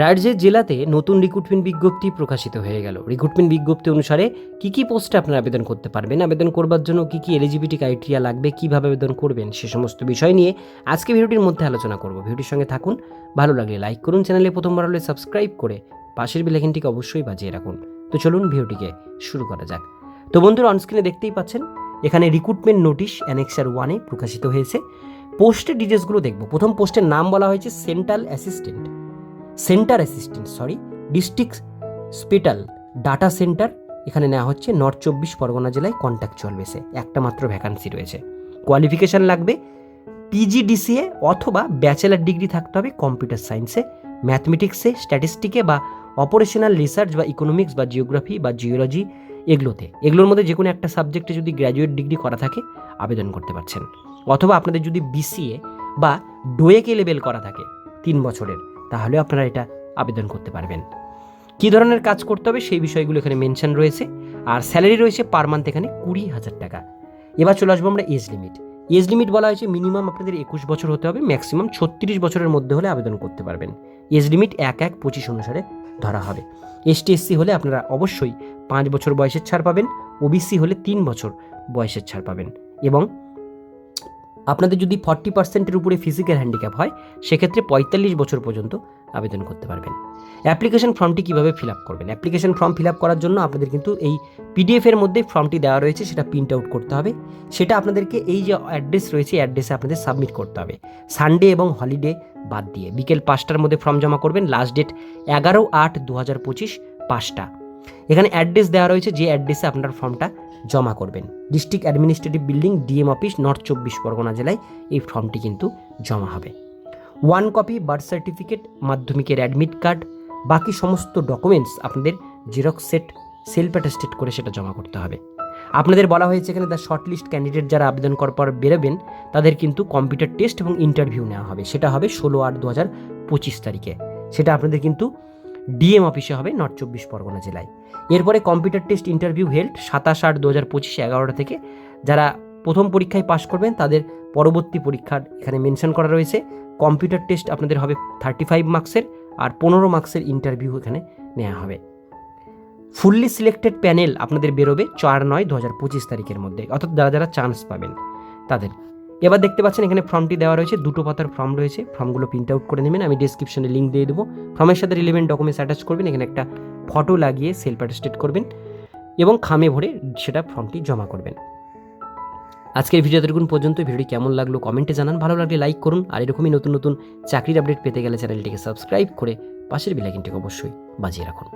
রাজ্যের জেলাতে নতুন রিক্রুটমেন্ট বিজ্ঞপ্তি প্রকাশিত হয়ে গেল। রিক্রুটমেন্ট বিজ্ঞপ্তি অনুসারে কি কি পোস্টে আপনারা আবেদন করতে পারবেন, আবেদন করবার জন্য কি কি এলিজিবিলিটি ক্রাইটেরিয়া লাগবে, কীভাবে আবেদন করবেন, সে সমস্ত বিষয় নিয়ে আজকে ভিডিওটির মধ্যে আলোচনা করব। ভিডিওটির সঙ্গে থাকুন, ভালো লাগলে লাইক করুন, চ্যানেলে প্রথমবার হলে সাবস্ক্রাইব করে পাশের বেলাইকনটিকে অবশ্যই বাজিয়ে রাখুন। তো চলুন ভিডিওটিকে শুরু করা যাক। তো বন্ধুরা অনস্ক্রিনে দেখতেই পাচ্ছেন, এখানে রিক্রুটমেন্ট নোটিশ অ্যানেক্সার ওয়ানে প্রকাশিত হয়েছে। পোস্টের ডিটেলসগুলো দেখব। প্রথম পোস্টের নাম বলা হয়েছে, central assistant. Centre assistant sorry district hospital data centre, এখানে নেওয়া হচ্ছে নর্থ চব্বিশ পরগনা জেলায় কন্ট্যাকচুয়াল বেসে, একটা মাত্র ভ্যাকান্সি রয়েছে। কোয়ালিফিকেশান লাগবে পিজিডিসিএ অথবা ব্যাচেলার ডিগ্রি থাকতে হবে কম্পিউটার সায়েন্সে, ম্যাথমেটিক্সে, স্ট্যাটিস্টিকে বা অপারেশনাল রিসার্চ বা ইকোনমিক্স বা জিওগ্রাফি বা জিওলজি এগুলোতে। এগুলোর মধ্যে যে কোনো একটা সাবজেক্টে যদি গ্র্যাজুয়েট ডিগ্রি করা থাকে, আবেদন করতে পারছেন। অথবা আপনাদের যদি বিসিএ বা ডোয়েকে লেভেল করা থাকে, তিন বছরের তাহলে আপনারা এটা আবেদন করতে পারবেন। কী ধরনের কাজ করতে হবে সেই বিষয়গুলো এখানে মেনশন রয়েছে। আর স্যালারি রয়েছে পার মান্থ এখানে কুড়ি হাজার টাকা। এবার চলে আসব আমরা এজ লিমিট এজ লিমিট বলা হয়েছে মিনিমাম আপনাদের একুশ বছর হতে হবে ম্যাক্সিমাম ছত্রিশ বছরের মধ্যে হলে আবেদন করতে পারবেন। এজ লিমিট এক এক পঁচিশ অনুসারে ধরা হবে। এসটি এসসি হলে আপনারা অবশ্যই পাঁচ বছর বয়সের ছাড় পাবেন ওবিসি হলে তিন বছর বয়সের ছাড় পাবেন। এবং আপনাদের যদি ফর্টি পার্সেন্টের উপরে ফিজিক্যাল হ্যান্ডিক্যাপ হয়, সেক্ষেত্রে পঁয়তাল্লিশ বছর পর্যন্ত আবেদন করতে পারবেন। অ্যাপ্লিকেশন ফর্মটি কীভাবে ফিল আপ করবেন? অ্যাপ্লিকেশন ফর্ম ফিল আপ করার জন্য আপনাদের কিন্তু এই পিডিএফ এর মধ্যে ফর্মটি দেওয়া রয়েছে, সেটা প্রিন্ট আউট করতে হবে। সেটা আপনাদেরকে এই যে অ্যাড্রেস রয়েছে অ্যাড্রেসে আপনাদের সাবমিট করতে হবে। সানডে এবং হলিডে বাদ দিয়ে। বিকেল পাঁচটার মধ্যে ফর্ম জমা করবেন। লাস্ট ডেট এগারো আট দু হাজার পঁচিশ পাঁচটা। এখানে অ্যাড্রেস দেওয়া রয়েছে, যে অ্যাড্রেসে আপনার ফর্মটা জমা করবেন। District administrative building DM office north চব্বিশ পরগনা জেলায় এই ফর্মটি কিন্তু জমা হবে। ওয়ান কপি বার্থ সার্টিফিকেট মাধ্যমিকের অ্যাডমিট কার্ড বাকি সমস্ত ডকুমেন্টস আপনাদের জেরক্স সেট সেলফ অ্যাটাস্টেড করে সেটা জমা করতে হবে। আপনাদের বলা হয়েছে এখানে দ্য শর্ট লিস্ট ক্যান্ডিডেট যারা আবেদন করার পর বেরোবেন, তাদের কিন্তু কম্পিউটার টেস্ট এবং ইন্টারভিউ নেওয়া হবে। সেটা হবে ষোলো আট দু হাজার পঁচিশ তারিখে। সেটা আপনাদের কিন্তু ডিএম অফিসে হবে নর্থ চব্বিশ পরগনা জেলায়। এরপরে কম্পিউটার টেস্ট ইন্টারভিউ হেল্ড সাতাশ আট দু হাজার পঁচিশে এগারোটা থেকে। যারা প্রথম পরীক্ষায় পাশ করবেন, তাদের পরবর্তী পরীক্ষার এখানে মেনশন করা রয়েছে। কম্পিউটার টেস্ট আপনাদের হবে থার্টি ফাইভ মার্কসের আর পনেরো মার্কসের ইন্টারভিউ এখানে নেওয়া হবে। ফুললি সিলেক্টেড প্যানেল আপনাদের বেরোবে চার নয় দু হাজার পঁচিশ তারিখের মধ্যে। অর্থাৎ যারা যারা চান্স পাবেন, তাদের। এবার দেখতে পাচ্ছেন এখানে ফর্মটি দেওয়া রয়েছে, দুটো পাতার ফর্ম রয়েছে, ফর্মগুলো প্রিন্ট আউট করে নেবেন, আমি ডিসক্রিপশনে লিঙ্ক দিয়ে দেবো। ফর্মের সাথে রিলেভেন্ট ডকুমেন্টস অ্যাটাচ করবেন, এখানে একটা ফটো লাগিয়ে সেলফ অ্যাটেস্টেড করবেন এবং খামে ভরে সেটা ফর্মটি জমা করবেন। আজকের ভিডিও দেখুন পর্যন্ত ভিডিওটি কেমন লাগল কমেন্টে জানান, ভালো লাগলে লাইক করুন, আর এরকমই নতুন নতুন চাকরির আপডেট পেতে গেলে চ্যানেলটিকে সাবস্ক্রাইব করে পাশের বেলাইকিনটিকে অবশ্যই বাজিয়ে রাখুন।